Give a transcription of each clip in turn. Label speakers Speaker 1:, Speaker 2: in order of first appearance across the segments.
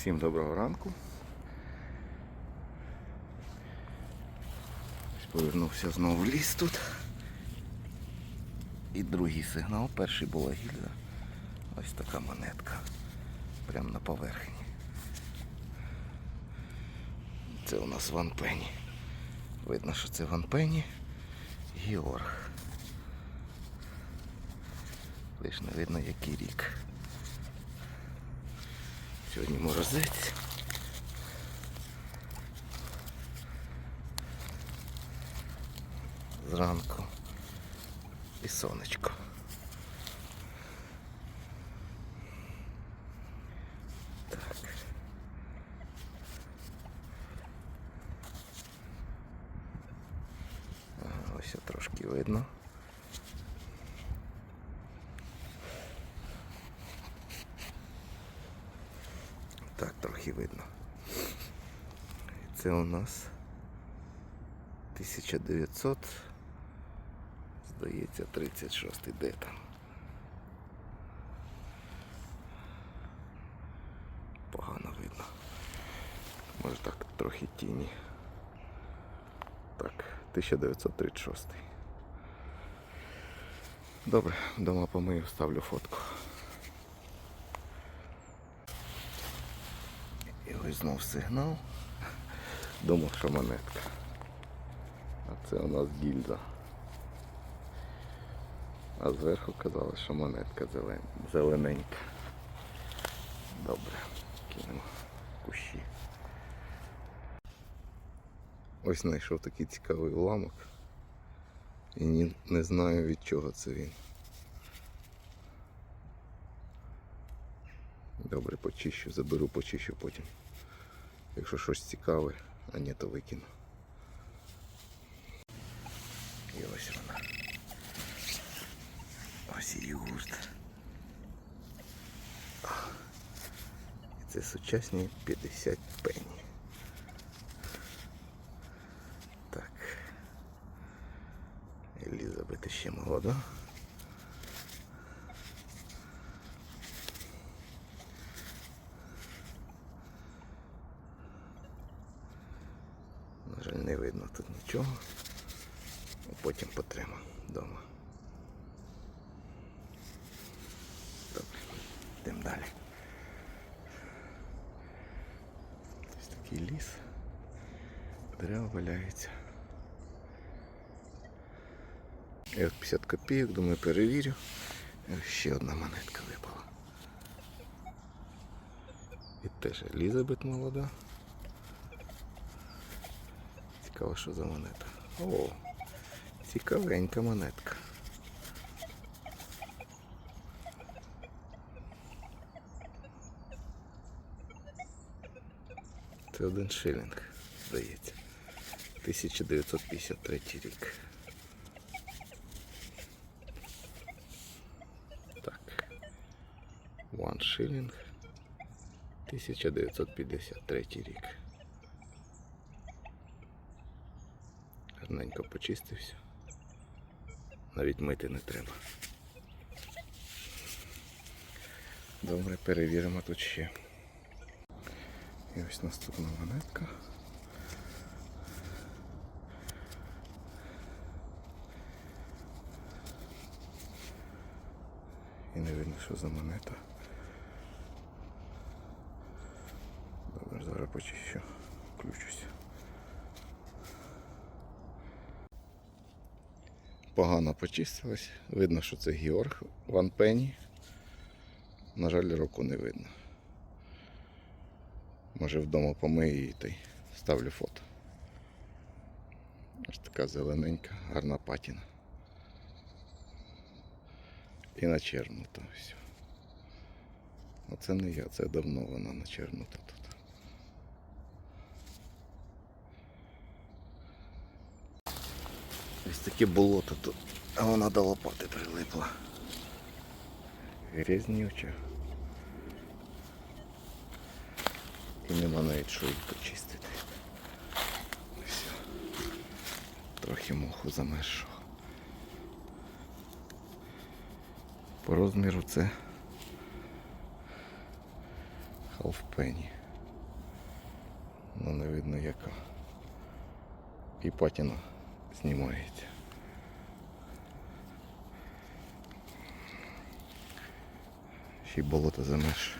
Speaker 1: Всім доброго ранку. Повернувся знову в ліс тут. І другий сигнал. Перший була гільза. Ось така монетка. Прямо на поверхні. Це у нас Ван Пенні. Видно, що це Ван Пенні. Георг. Лиш не видно який рік. Сьогодні морозець. Зранку і сонечко. Так. Ага, ось трошки видно. Це у нас 1900, здається, 36 де там. Погано видно. Може так трохи тіні. Так, 1936. Добре, дома помию, ставлю фотку. І ось знов сигнал. Думав, що монетка. А це у нас гільза. А зверху казали, що монетка зелен... зелененька. Добре, кинемо кущі. Ось знайшов такий цікавий уламок. І ні, не знаю від чого це він. Добре, почищу, заберу, почищу потім. Якщо щось цікаве, а ні, то викину. І ось вона. Ось і юрт. І це сучасні 50 пені. Так. Елізабет ще молода. Жаль, не видно тут нічого. Потім потримо вдома. Добре, йдемо далі. Ось такий ліс. Дерева валяються. От 50 копійок, думаю, перевірю. Ще одна монетка випала. І теж Елізабет молода. Цікаво, що за монета. О, цікавенька монетка. Це один шилінг, здається. 1953 рік. Так. One шилінг. 1953 рік. Гарненько почистився. Навіть мити не треба. Добре, перевіримо тут ще. І ось наступна монетка. І не видно, що за монета. Добре, зараз почищу, включуся. Погано почистилась. Видно, що це Георг Ван Пенні. На жаль, року не видно. Може вдома помию її та й ставлю фото. Ось така зелененька, гарна патіна. І начернута все. Оце не я, це давно вона начернута тут. Ось таке болото тут, а вона до лопати прилипла. Грязнюча. І нема навіть що їх почистити. Все. Трохи моху замершого. По розміру це penny. Ну не видно яка. І патіна знімається. Ще й болото замеш.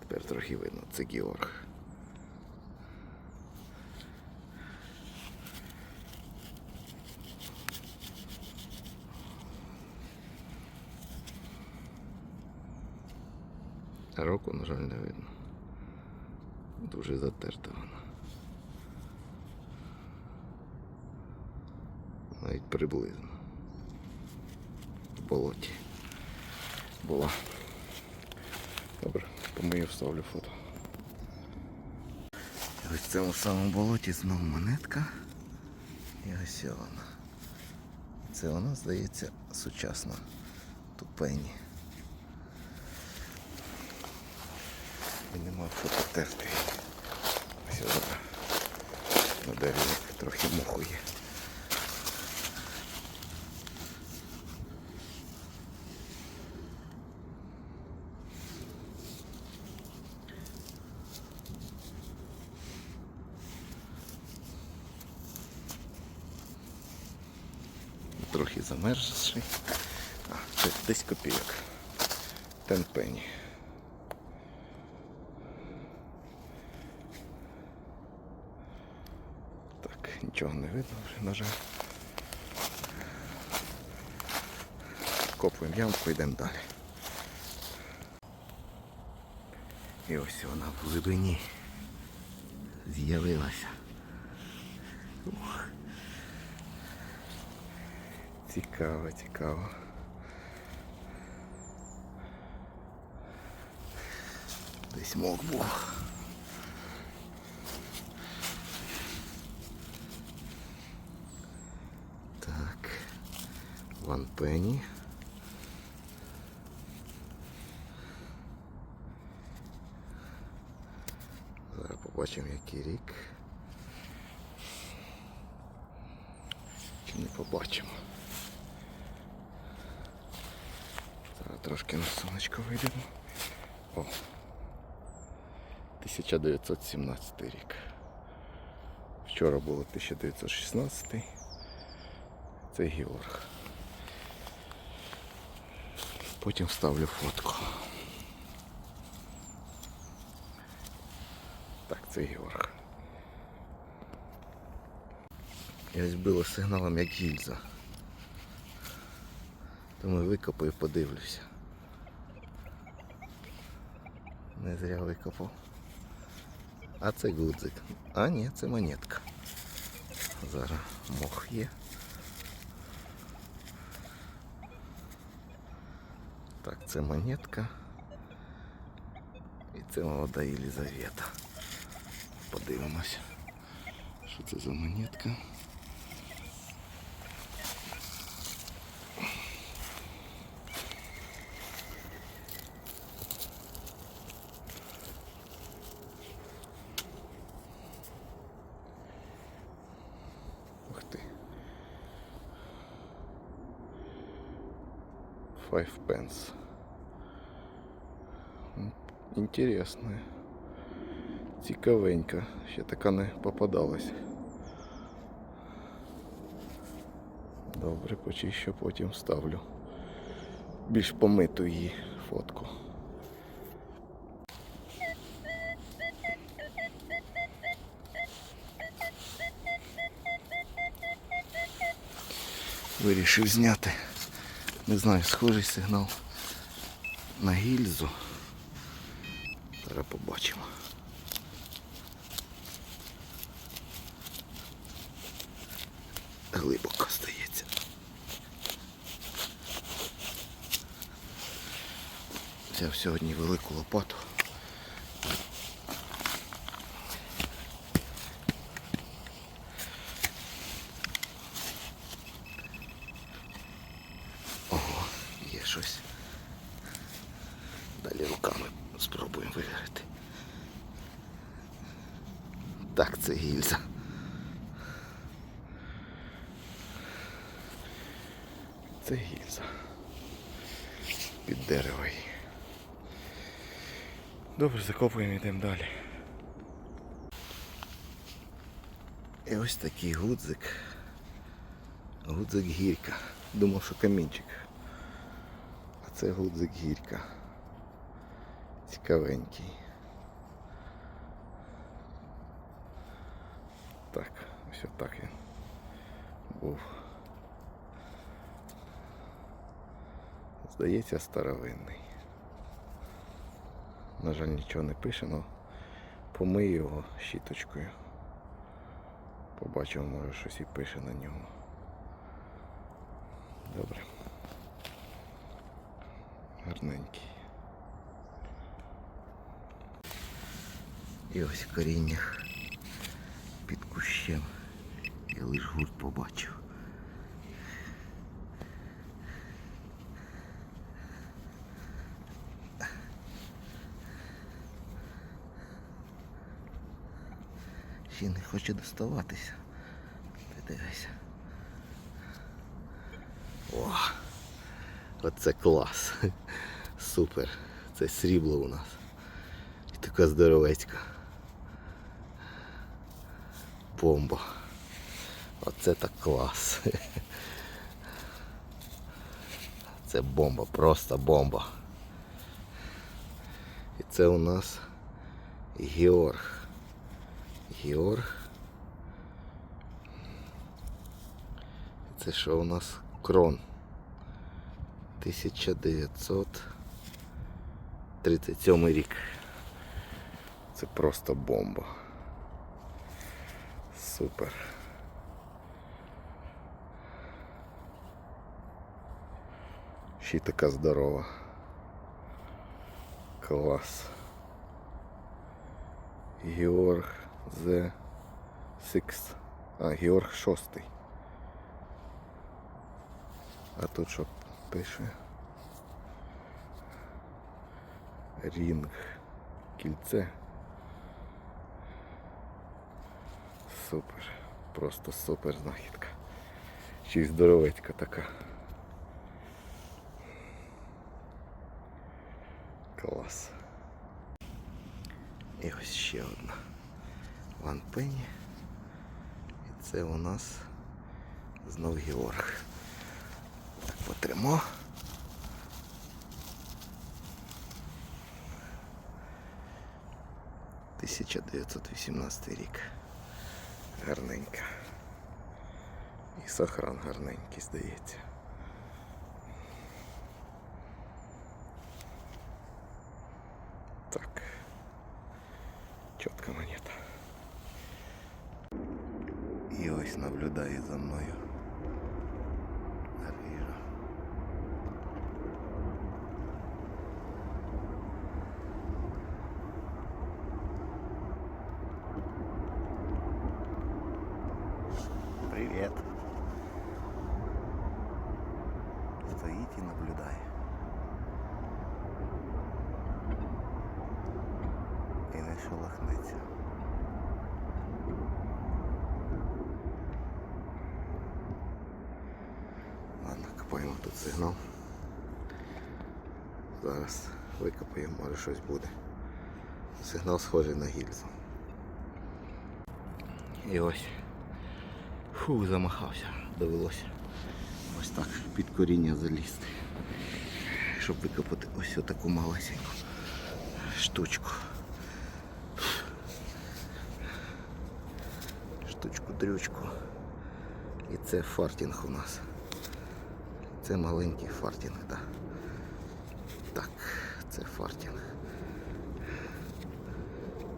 Speaker 1: Тепер трохи видно, це Георг. Року, на жаль, не видно. Дуже затерта вона. Навіть приблизно. В болоті. Була. Добре, помию вставлю фото. Ось в цьому самому болоті знову монетка. І ось вона. Це вона, здається, сучасна. Тупені. І нема зараз на дереві трохи моху є. Трохи замерзший. А, це 10 копійок. Ten penny. Так, нічого не видно вже, на жаль. Копуємо ямку, йдемо далі. І ось вона в глибині з'явилася. Цікаво, цікаво. Десь мог був. Так. Ван Пенні. Зараз побачимо який рік. Чи не побачимо. Зараз трошки на сонечко вийдемо. О. 1917 рік. Вчора було 1916. Це Георг. Потім вставлю фотку. Так, це Георг. Я було сигналом як гільза. Тому викопаю, подивлюся. Не зря викопав. А це гудзик. А ні, це монетка. Зараз мох є. Так, це монетка. І це молода Єлізавета. Подивимось. Що це за монетка? Five pence. М, Цікавенька. Ще така не попадалась. Добре, почищу, потім вставлю. Більш помиту її фотку. Вирішив зняти. Не знаю, схожий сигнал на гільзу. Зараз побачимо. Глибоко стається. Взяв сьогодні велику лопату. Ого, є щось. Далі руками спробуємо виграти. Так, це гільза. це гільза. Її. Добре, закопуємо йдемо далі. І ось такий гудзик. Гудзик гірка. Думав, що камінчик. А це гудзик гірка. Цікавенький. Так, ось отак він був. Здається, старовинний. На жаль, нічого не пише, але помию його щіточкою. Побачимо, може щось і пише на ньому. Добре. Гарненький. І ось коріння під кущем. Я лиш гурт побачив. Ще не хоче доставатися. Ти дивися. О! Оце клас. Супер. Це срібло у нас. І така здоровецька. Бомба. Оце так клас. Це бомба, просто бомба. І це у нас Георг. Георг. Це що у нас крон? 1937 рік. Це просто бомба. Супер. Ще й така здорова. Клас. Георг The Six. А, Георг шостий. А тут що пише? Рінг. Кільце. Супер. Просто супер знахідка. Ще й здоровецька така. Клас. І ось ще одна. Ван Пенні. І це у нас знов Георг. Так, потримо. Тисяча дев'ятсот рік. Гарненька. І сохран гарненький, здається. Так. Чітка монета. Наблюдає за мною. Грижа. Привет. Стоїть і наблюдає. І не шелохнеться. Ладно, копаємо тут сигнал. Зараз викопаємо, може щось буде. Сигнал схожий на гільзу. І ось. Фу, замахався, довелося. Ось так під коріння залізти. Щоб викопати ось таку малесеньку штучку. Штучку-дрючку. І це фартінг у нас. Це маленький фартінг, так. Так, це фартінг.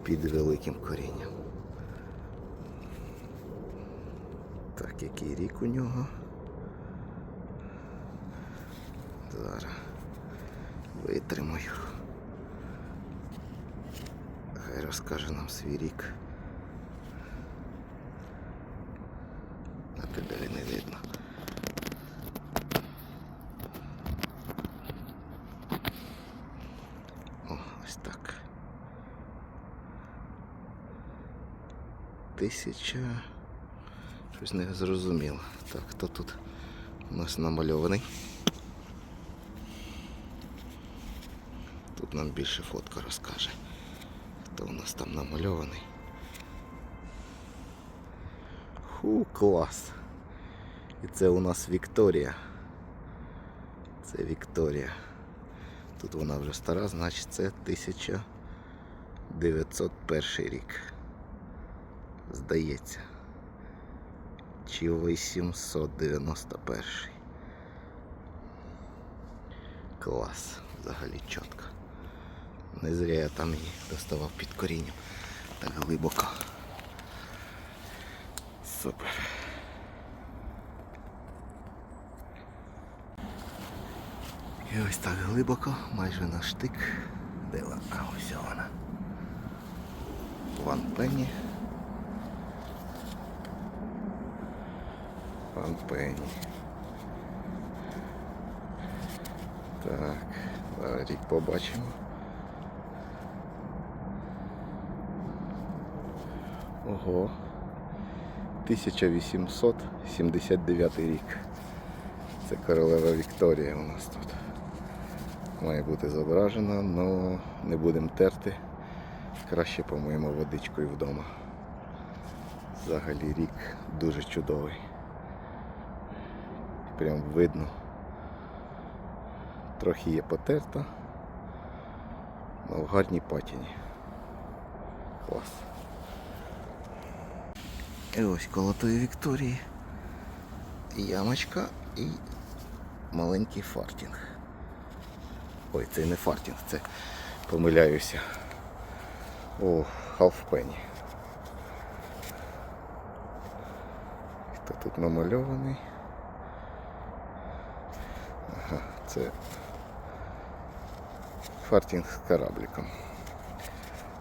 Speaker 1: Під великим корінням. Так, який рік у нього? Зараз витримаю. Хай розкаже нам свій рік. А тебе не видно. О, ось так. Тисяча. Щось не зрозуміло. Так, хто тут у нас намальований. Тут нам більше фотка розкаже, хто у нас там намальований. Ху, клас. І це у нас Вікторія. Це Вікторія. Тут вона вже стара, значить це 1901 рік. Здається. Чи 891. Клас, взагалі чітко. Не зря я там її доставав під корінням. Так глибоко. Супер. І ось так глибоко, майже на штик. Вона? А ось вона. Ван Пенні. Ван Так, зараз рік побачимо. Ого. 1879 рік. Це королева Вікторія у нас тут. Має бути зображена, але не будемо терти. Краще помиємо водичкою вдома. Взагалі рік дуже чудовий. Прям видно. Трохи є потерта, але в гарній патіні. Клас. І ось коло тої Вікторії ямочка і маленький фартінг. Ой, це не фартінг, це помиляюся. О, халфпені. Хто тут намальований? Це фартінг з корабликом.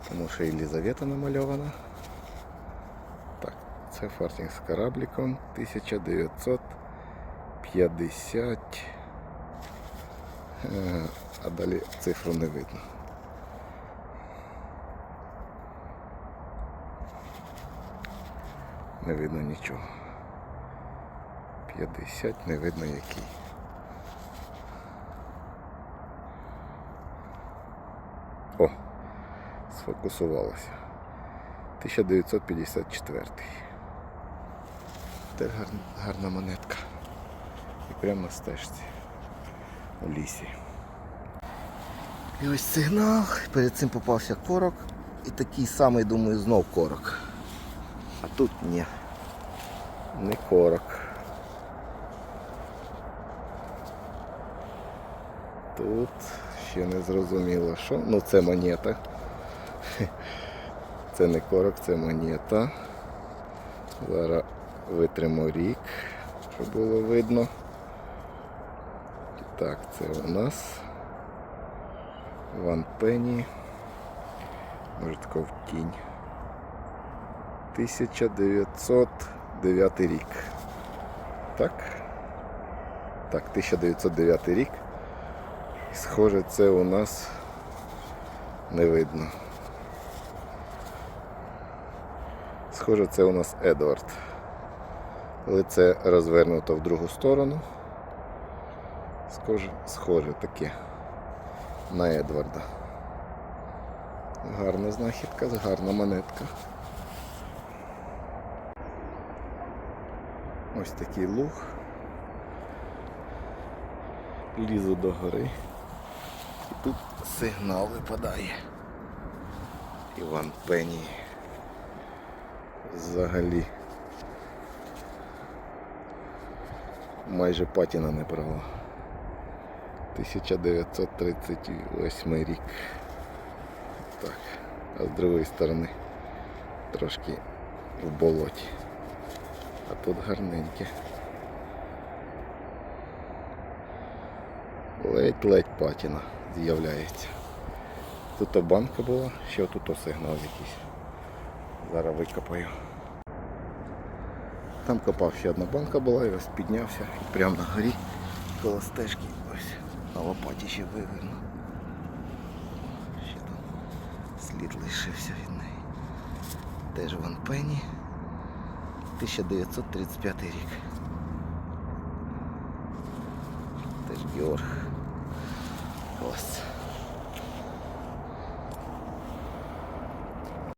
Speaker 1: Тому що Єлизавета намальована. Так, це фартінг з корабликом 1950. Е, А далі цифру не видно. Не видно нічого. 50, не видно який. О, сфокусувалося. 1954. Теж гарна, гарна монетка. І прямо на стежці у лісі. І ось сигнал. Перед цим попався корок. І такий самий, думаю, знов корок. А тут ні. Не корок. Тут ще не зрозуміло, що. Ну це монета. Це не корок, це монета. Зараз витримо рік, щоб було видно. Так, це у нас Ван Пенні. Може тако в тінь. 1909 рік. Так? Так, 1909 рік. Схоже, це у нас не видно. Схоже, це у нас Едвард. Лице розвернуто в другу сторону. Схоже, схоже таке на Едварда. Гарна знахідка, гарна монетка. Ось такий луг. Лізу до гори. І тут сигнал випадає. Іван Пенні. Взагалі. Майже патіна не брала. 1938 рік. Так. А з другої сторони трошки в болоті. А тут гарненьке. Ледь-ледь патіна з'являється. Тут банка була, ще тут сигнал якийсь. Зараз викопаю. Там копав ще одна банка була і ось піднявся і прямо на горі коло стежки ось на лопаті ще вивернув. Ще там слід лишився від неї. Теж Ван Пенні. 1935 рік. Теж Георг. Ось.